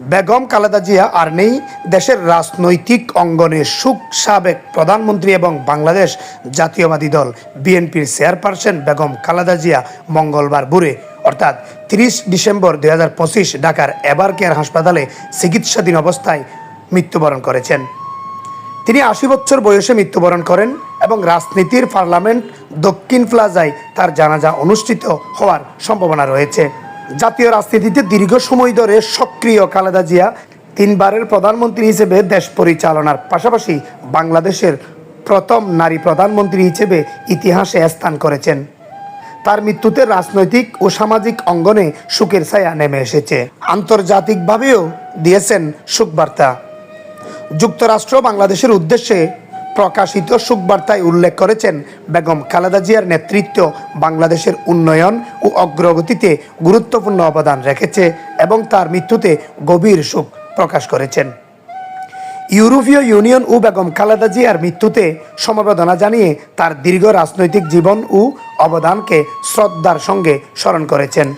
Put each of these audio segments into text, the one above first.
বেগম খালেদা জিয়া আর নেই, দেশের রাজনৈতিক অঙ্গনে সুখ সাবেক প্রধানমন্ত্রী এবং বাংলাদেশ জাতীয়বাদী দল বিএনপির চেয়ারপারসন বেগম খালেদা জিয়া মঙ্গলবার ভোরে, অর্থাৎ তিরিশ ডিসেম্বর দুই হাজার পঁচিশ ঢাকার এবার কেয়ার হাসপাতালে চিকিৎসাধীন অবস্থায় মৃত্যুবরণ করেছেন। তিনি আশি বছর বয়সে মৃত্যুবরণ করেন এবং রাজনীতির পার্লামেন্ট দক্ষিণ প্লাজায় তার জানাজা অনুষ্ঠিত হওয়ার সম্ভাবনা রয়েছে। জাতীয় রাজনীতিতে দীর্ঘ সময় ধরে সক্রিয় খালেদা জিয়া তিনবারের প্রধানমন্ত্রী হিসেবে দেশ পরিচালনার পাশাপাশি বাংলাদেশের প্রথম নারী প্রধানমন্ত্রী হিসেবে ইতিহাসে স্থান করেছেন। তার মৃত্যুতে রাজনৈতিক ও সামাজিক অঙ্গনে সুখের ছায়া নেমে এসেছে। আন্তর্জাতিকভাবেও দিয়েছেন সুখবার্তা যুক্তরাষ্ট্র বাংলাদেশের উদ্দেশ্যে প্রকাশিত সুখবার্তায় উল্লেখ করেছেন বেগম খালেদা জিয়ার নেতৃত্ব বাংলাদেশের উন্নয়ন ও অগ্রগতিতে গুরুত্বপূর্ণ অবদান রেখেছে এবং তার মৃত্যুতে গভীর শোক প্রকাশ করেছেন। ইউরোপীয় ইউনিয়ন ও বেগম খালেদা জিয়ার মৃত্যুতে সমবেদনা জানিয়ে তার দীর্ঘ রাজনৈতিক জীবন ও অবদানকে শ্রদ্ধার সঙ্গে স্মরণ করেছেন।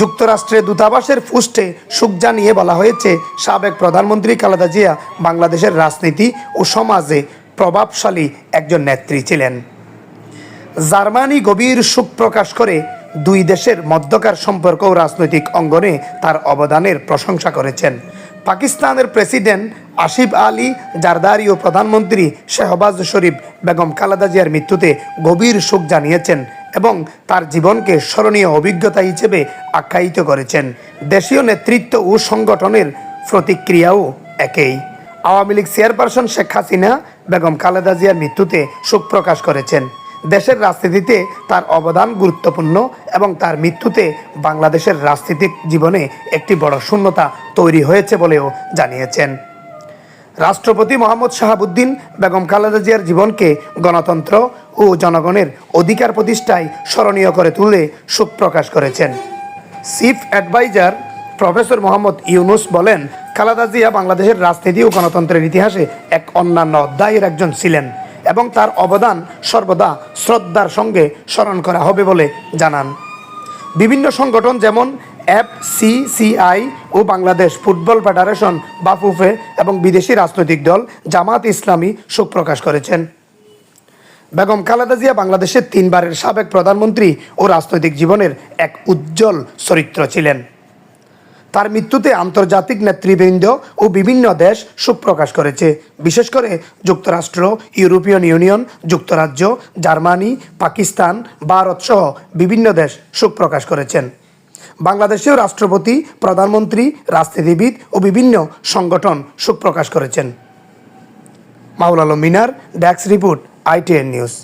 যুক্তরাষ্ট্রের দূতাবাসের পুষ্টে সুখ জানিয়ে বলা হয়েছে, সাবেক প্রধানমন্ত্রী খালেদা জিয়া বাংলাদেশের রাজনীতি ও সমাজে প্রভাবশালী একজন নেত্রী ছিলেন। জার্মানি গভীর সুখ প্রকাশ করে দুই দেশের মধ্যকার সম্পর্ক রাজনৈতিক অঙ্গনে তার অবদানের প্রশংসা করেছেন। পাকিস্তানের প্রেসিডেন্ট আসিফ আলী, জারদারি ও প্রধানমন্ত্রী শেহবাজ শরীফ, বেগম খালেদা জিয়ার মৃত্যুতে গভীর শোক জানিয়েছেন এবং তার জীবনকে স্মরণীয় অভিজ্ঞতা হিসেবে আখ্যায়িত করেছেন। দেশীয় নেতৃত্ব ও সংগঠনের প্রতিক্রিয়াও একই। আওয়ামী লীগ চেয়ারপারসন শেখ হাসিনা বেগম খালেদা জিয়ার মৃত্যুতে শোক প্রকাশ করেছেন। দেশের রাজনীতিতে তার অবদান গুরুত্বপূর্ণ এবং তার মৃত্যুতে বাংলাদেশের রাজনীতিক জীবনে একটি বড় শূন্যতা তৈরি হয়েছে বলেও জানিয়েছেন। রাষ্ট্রপতি মোহাম্মদ শাহাবুদ্দিন বেগম খালেদা জিয়ার জীবনকে গণতন্ত্র ও জনগণের অধিকার প্রতিষ্ঠায় স্মরণীয় করে তুলে শোক প্রকাশ করেছেন। Chief adviser professor Mohammad Yunus বলেন, খালেদা জিয়া বাংলাদেশের রাজনীতি ও গণতন্ত্রের ইতিহাসে এক অন্যান্য অধ্যায়ের একজন ছিলেন এবং তার অবদান সর্বদা শ্রদ্ধার সঙ্গে স্মরণ করা হবে বলে জানান। বিভিন্ন সংগঠন যেমন এফ সিসিআই ও বাংলাদেশ ফুটবল ফেডারেশন, বাফুফে এবং বিদেশি রাজনৈতিক দল জামাত ইসলামী শোক প্রকাশ করেছেন। বেগম খালেদা জিয়া বাংলাদেশের তিনবারের সাবেক প্রধানমন্ত্রী ও রাজনৈতিক জীবনের এক উজ্জ্বল চরিত্র ছিলেন। তার মৃত্যুতে আন্তর্জাতিক নেতৃবৃন্দ ও বিভিন্ন দেশ শোক প্রকাশ করেছে। বিশেষ করে যুক্তরাষ্ট্র ইউরোপিয়ান ইউনিয়ন, যুক্তরাজ্য, জার্মানি, পাকিস্তান, ভারত সহ বিভিন্ন দেশ শোক প্রকাশ করেছেন। বাংলাদেশেও রাষ্ট্রপতি, প্রধানমন্ত্রী রাজনীতিবিদ ও বিভিন্ন সংগঠন শোক প্রকাশ করেছেন। মাহুল আলম মিনার ড্যাক্স রিপোর্ট আইটিএন নিউজ।